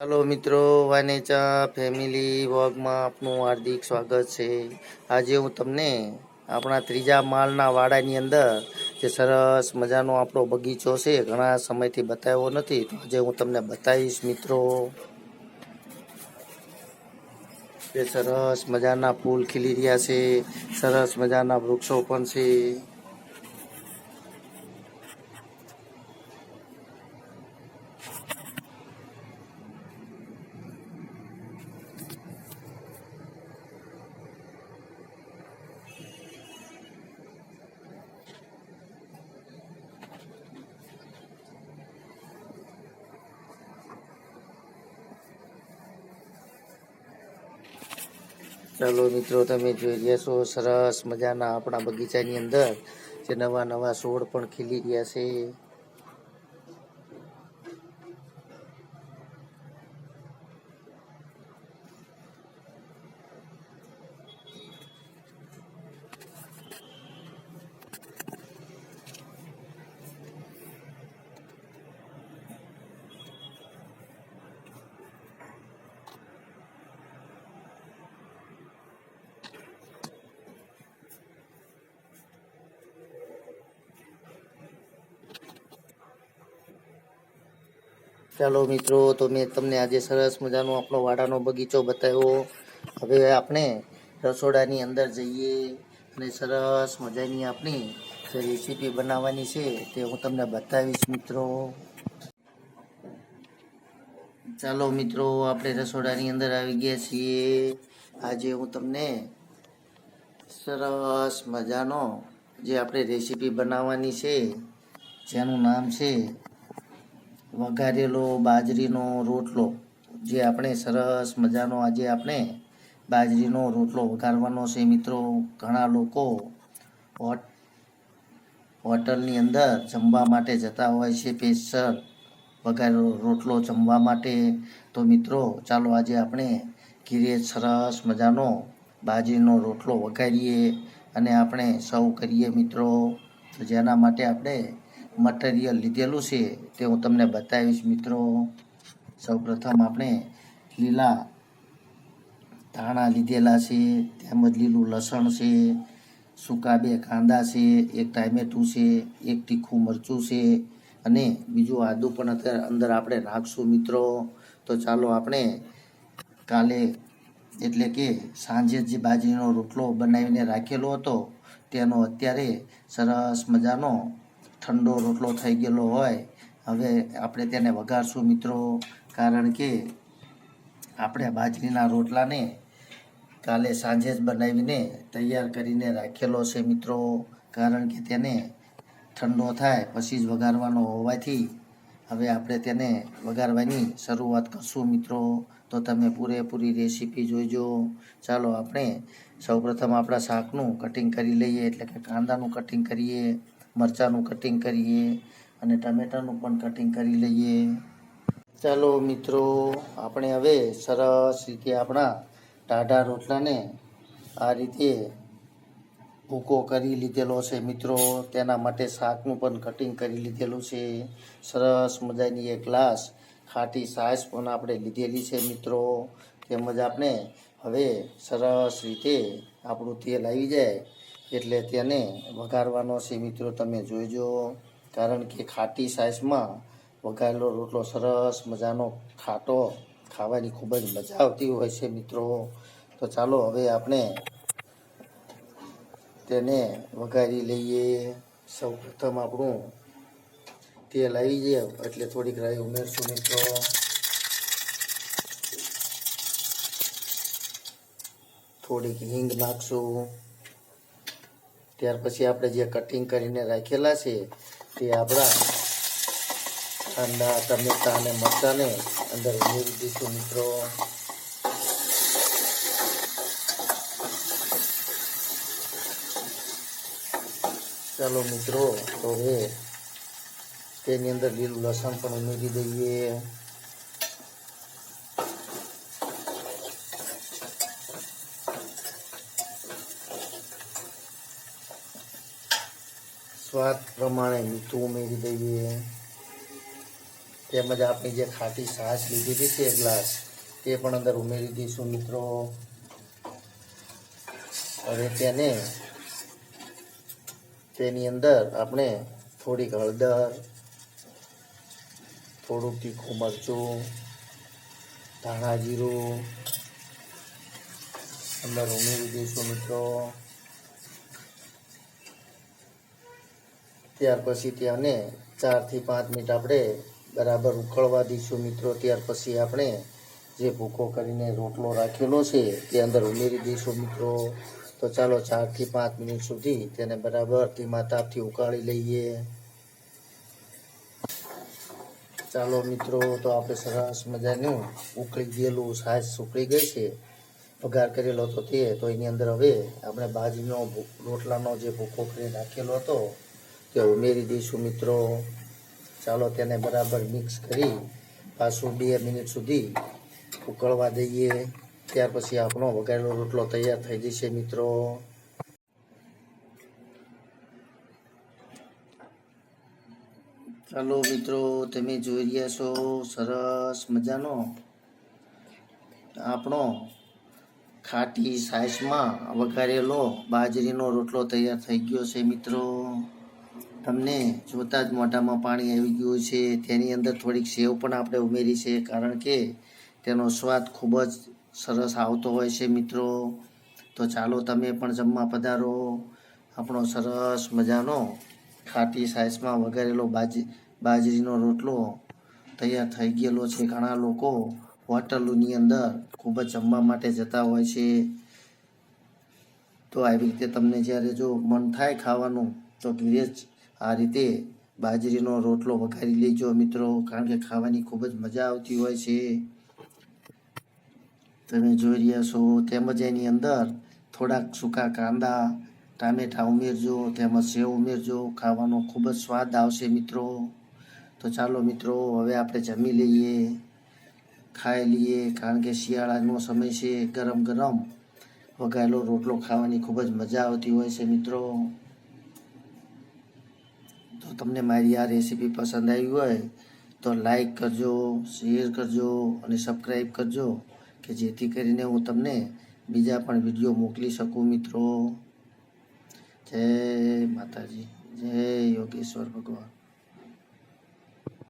હાલો મિત્રો, વાનેચા ફેમિલી વોગમાં આપનું હાર્દિક સ્વાગત છે. આજે હું તમને આપણા ત્રીજા માળના વાડાની અંદર જે સરસ મજાનો આપણો બગીચો છે, ઘણા સમયથી બતાવ્યો નથી, તો આજે હું તમને બતાવીશ મિત્રો. જે સરસ મજાના ફૂલ ખીલી રહ્યા છે, સરસ મજાના વૃક્ષો પણ છે. ચાલો મિત્રો, તમે જોઈ રહ્યા છો, સરસ મજાના આપણા બગીચાની અંદર જે નવા નવા છોડ પણ ખીલી રહ્યા છે. ચાલો મિત્રો, તો મેં તમને આજે સરસ મજાનો આપણો વાડાનો બગીચો બતાવ્યો. હવે આપણે રસોડાની અંદર જઈએ અને સરસ મજાની આપણી જે રેસીપી બનાવવાની છે તે હું તમને બતાવીશ મિત્રો. ચાલો મિત્રો, આપણે રસોડાની અંદર આવી ગયા છીએ. આજે હું તમને સરસ મજાનો જે આપણે રેસીપી બનાવવાની છે, જેનું નામ છે વઘારેલો બાજરીનો રોટલો, જે આપણે સરસ મજાનો આજે આપણે બાજરીનો રોટલો વઘારવાનો છે મિત્રો. ઘણા લોકો હોટ, હોટલની અંદર જમવા માટે જતા હોય છે, સ્પેશિયલ વઘારેલો રોટલો જમવા માટે. તો મિત્રો, ચાલો આજે આપણે ઘીરે સરસ મજાનો બાજરીનો રોટલો વઘારીએ અને આપણે સૌ કરીએ મિત્રો. તો જેના માટે આપણે મટીરિયલ લીધેલું છે તે હું તમને બતાવીશ મિત્રો. સૌપ્રથમ આપણે લીલા ધાણા લીધેલા છે, તેમજ લીલું લસણ છે, સૂકા બે કાંદા છે, એક ટામેટું છે, એક તીખું મરચું છે, અને બીજું આદું પણ અત્યારે અંદર આપણે રાખશું મિત્રો. તો ચાલો આપણે કાલે એટલે કે સાંજે જે બાજરીનો રોટલો બનાવીને રાખેલો હતો, તેનો અત્યારે સરસ મજાનો ઠંડો રોટલો થઈ ગયેલો હોય, હવે આપણે તેને વઘારશું મિત્રો. કારણ કે આપણે બાજરીના રોટલાને કાલે સાંજે જ બનાવીને તૈયાર કરીને રાખેલો છે મિત્રો. કારણ કે તેને ઠંડો થાય પછી જ વઘારવાનો હોવાથી હવે આપણે તેને વઘારવાની શરૂઆત કરશું મિત્રો. તો તમે પૂરેપૂરી રેસીપી જોઈજો. ચાલો આપણે સૌપ્રથમ આપણા શાકનું કટિંગ કરી લઈએ, એટલે કે કાંદાનું કટિંગ કરીએ. મરચાંનું કટિંગ કરીએ અને ટમેટાનું પણ કટિંગ કરી લઈએ. ચાલો મિત્રો, આપણે હવે સરસ રીતે આપણા ટાઢા રોટલાને આ રીતે ભૂકો કરી લીધેલો છે મિત્રો. તેના માટે શાકનું પણ કટિંગ કરી લીધેલું છે. સરસ મજાની એક ગ્લાસ ખાટી સાસ પણ આપણે લીધેલી છે મિત્રો. તેમજ આપણે હવે સરસ રીતે આપણું તેલ આવી જાય. એટલે તેને વઘારવાનો છે મિત્રો, તમે જોઈજો. કારણ કે ખાટી સાઈઝમાં વઘારેલો રોટલો સરસ મજાનો ખાટો ખાવાની ખૂબ જ મજા આવતી હોય છે મિત્રો. તો ચાલો હવે આપણે તેને વઘારી લઈએ. સૌ પ્રથમ આપણું તેલ આવી જાય એટલે થોડીક રાઈ ઉમેરશું મિત્રો. થોડીક હિંગ નાખશું. ત્યાર પછી આપણે જે કટિંગ કરીને રાખેલા છે, તે આપણા કાંદા ટમેટા અને મરચાંને અંદર ઉમેરી દઈશું મિત્રો. ચાલો મિત્રો, તો હવે તેની અંદર લીલું લસણ પણ ઉમેરી દઈએ. સ્વાદ પ્રમાણે મીઠું ઉમેરી દઈએ. તેમજ આપણી જે ખાટી છાશ લીધી છે તે ગ્લાસ તે પણ અંદર ઉમેરી દઈશું મિત્રો. હવે તેને તેની અંદર આપણે થોડીક હળદર થોડુંક તીખું મરચું, ધાણા જીરું, અંદર ઉમેરી દઈશું મિત્રો. ત્યાર પછી ત્યાંને ચારથી પાંચ મિનિટ આપણે બરાબર ઉકળવા દઈશું. મિત્રો, ત્યાર પછી આપણે જે ભૂકો કરીને રોટલો રાખેલો છે તે અંદર ઉમેરી દઈશું. મિત્રો, તો ચાલો ચારથી પાંચ મિનિટ સુધી તેને બરાબર ધીમા તાપથી ઉકાળી લઈએ. ચાલો મિત્રો, તો આપણે સરસ મજાનું ઉકળી ગયેલું છાશ ઉકળી ગઈ છે. વઘાર કરેલો હતો તે, તો એની અંદર હવે આપણે બાજરીનો રોટલાનો જે ભૂકો કરી રાખેલો હતો તે ઉમેરી દઈશું મિત્રો. ચાલો તેને બરાબર મિક્સ કરી પાછું બે મિનિટ સુધી ઉકળવા દઈએ. ત્યાર પછી આપણો વઘારેલો રોટલો તૈયાર થઈ જશે મિત્રો. ચાલો મિત્રો, તમે જોઈ રહ્યા છો, સરસ મજાનો આપણો ખાટી સાઈઝમાં વઘારેલો બાજરીનો રોટલો તૈયાર થઈ ગયો છે મિત્રો. તમને જોતા જ મોઢામાં પાણી આવી ગયું છે. તેની અંદર થોડીક સેવ પણ આપણે ઉમેરી છે, કારણ કે તેનો સ્વાદ ખૂબ જ સરસ આવતો હોય છે મિત્રો. તો ચાલો તમે પણ જમવા પધારો. આપણો સરસ મજાનો ખાટી સાઈઝમાં વઘારેલો બાજી, બાજરીનો રોટલો તૈયાર થઈ ગયેલો છે. ઘણા લોકો હોટલોની અંદર ખૂબ જ જમવા માટે જતા હોય છે. તો આવી રીતે તમને જ્યારે જો મન થાય ખાવાનું, તો ધીરે જ આ રીતે બાજરીનો રોટલો વઘારી લેજો મિત્રો, કારણ કે ખાવાની ખૂબ જ મજા આવતી હોય છે. તમે જોઈ રહ્યા છો, તેમજ એની અંદર થોડાક સૂકા કાંદા, ટામેટા ઉમેરજો, તેમજ સેવ ઉમેરજો, ખાવાનો ખૂબ જ સ્વાદ આવશે મિત્રો. તો ચાલો મિત્રો, હવે આપણે જમી લઈએ, ખાઈ લઈએ, કારણ કે શિયાળાનો સમય છે, ગરમ ગરમ વઘારેલો રોટલો ખાવાની ખૂબ જ મજા આવતી હોય છે મિત્રો. તો તમને મારી આ રેસીપી પસંદ આવી હોય, તો લાઈક કરજો શેર કરજો અને સબસ્ક્રાઈબ કરજો, કે જેથી કરીને હું તમને બીજા પણ વીડિયો મોકલી શકું મિત્રો. જય માતાજી, જય યોગેશ્વર ભગવાન.